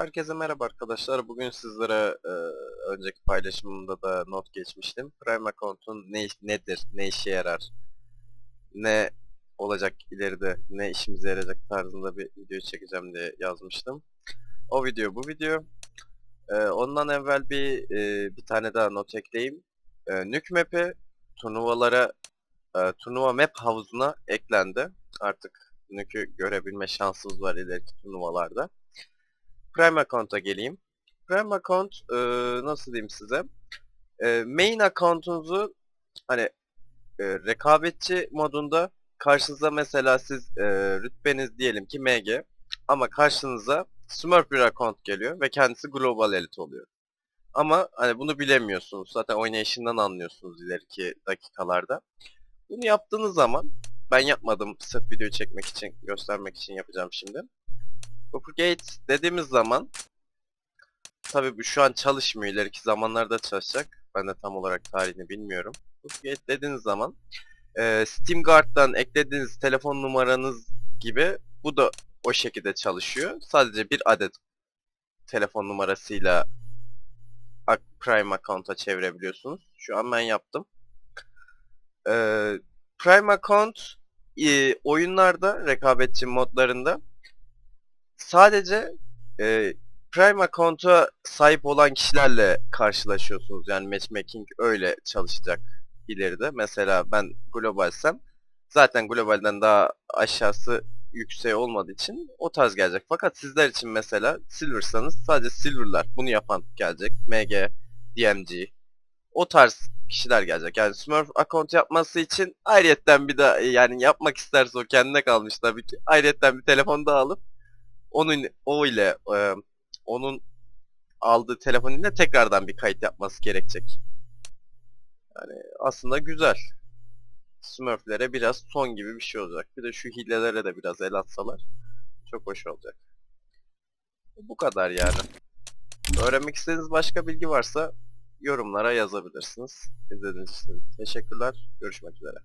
Herkese merhaba arkadaşlar. Bugün sizlere e, önceki paylaşımımda da not geçmiştim. Prime Account'un ne, nedir, ne işe yarar, ne olacak ileride, ne işimize yarayacak tarzında bir video çekeceğim diye yazmıştım. O video bu video. E, ondan evvel bir e, bir tane daha not ekleyeyim. E, Nuke Map'i turnuvalara, e, turnuva map havuzuna eklendi. Artık Nuke'ü görebilme şansımız var ileriki turnuvalarda. Prime Account'a geleyim. Prime Account e, nasıl diyeyim size? E, main account'unuzu hani e, rekabetçi modunda karşınıza mesela siz e, rütbeniz diyelim ki MG ama karşınıza Smurf bir account geliyor ve kendisi Global Elite oluyor. Ama hani bunu bilemiyorsunuz. Zaten oynayışından anlıyorsunuz ileriki dakikalarda. Bunu yaptığınız zaman ben yapmadım sırf video çekmek için, göstermek için yapacağım şimdi. Propagate dediğimiz zaman tabii bu şu an çalışmıyor. ileriki zamanlarda çalışacak. Ben de tam olarak tarihini bilmiyorum. Propagate dediğiniz zaman e, Steam Guard'dan eklediğiniz telefon numaranız gibi bu da o şekilde çalışıyor. Sadece bir adet telefon numarasıyla Prime account'a çevirebiliyorsunuz. Şu an ben yaptım. E, Prime account e, oyunlarda rekabetçi modlarında sadece e, Prime account'a sahip olan kişilerle karşılaşıyorsunuz. Yani matchmaking öyle çalışacak ileride. Mesela ben globalsem zaten globalden daha aşağısı yüksek olmadığı için o tarz gelecek. Fakat sizler için mesela silversanız sadece silverlar bunu yapan gelecek. MG, DMG o tarz kişiler gelecek. Yani Smurf account yapması için ayrıyetten bir de yani yapmak isterse o kendine kalmış tabii ki. Ayrıyetten bir telefon daha alıp onun o ile e, onun aldığı telefon ile tekrardan bir kayıt yapması gerekecek. Yani aslında güzel. Smurflere biraz son gibi bir şey olacak. Bir de şu hilelere de biraz el atsalar çok hoş olacak. Bu kadar yani. Öğrenmek istediğiniz başka bilgi varsa yorumlara yazabilirsiniz. İzlediğiniz için teşekkürler. Görüşmek üzere.